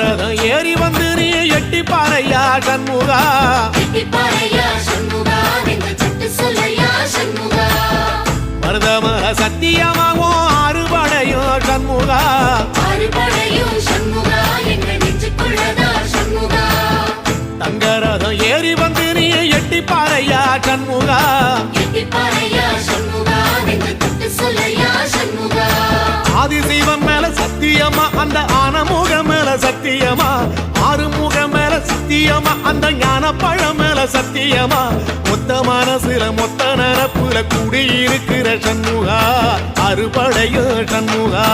ரதம் ஏறி வந்து நீ எட்டி பாறையா சண்முகா? மருதமர சத்தியமாகவும் அறுபடையும் சண்முகா? தங்க ரதம் ஏறி வந்து நீ எட்டி பாறையா சண்முகா? ஆதிசைவன் மேல சத்தியமா அந்த ஆனமுகமே? சத்தியமா? ஆறுமுக மேல சத்தியமா? அந்த ஞான பழம் மேல சத்தியமா? மொத்த மனசுல மொத்த நரப்புல குடியிருக்கிற சண்முகா. அறுபடையோ சண்முகா.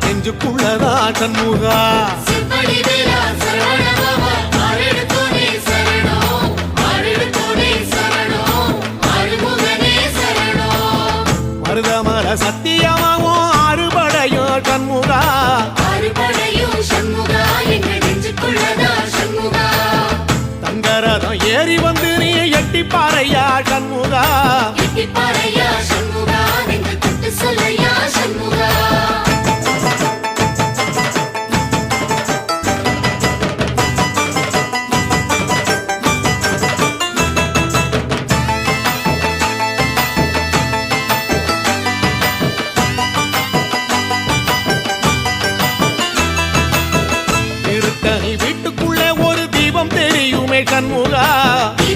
நெஞ்சுக்குள்ளதா சண்முகா. மருதமர சத்தியமாவும் அறுபடையோ சண்முகா. வந்து நீ எட்டி பாறையா சண்முகா? சட்டு சொல்லையா சண்முகா? திருத்தணி வீட்டுக்குள்ளே ஒரு தீபம் தெரியுமே கண்முகா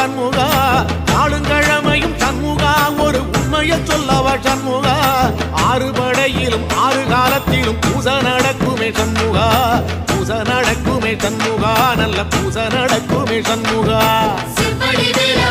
கண்முகா நாளுங்கிழமையும் கண்முகா ஒரு உண்மையை சொல்லவ சண்முகா? ஆறு படையிலும் ஆறு காலத்திலும் பூச நடக்குமே சண்முகா. பூச நடக்குமே சண்முகா நல்ல பூச நடக்குமே சண்முகா. செவ்வடி வீரா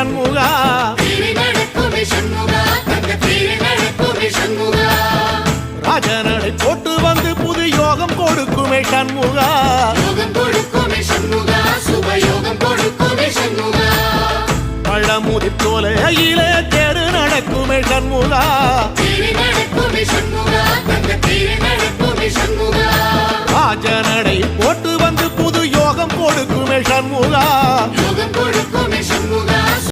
சண்முகா. ராஜனடை போட்டு வந்து புது யோகம் கொடுக்குமே சண்முகா. பழமுதிர் கோலையில தெரு நடக்குமே சண்முகா. தேரி நடக்குமே சண்முகா. தங்க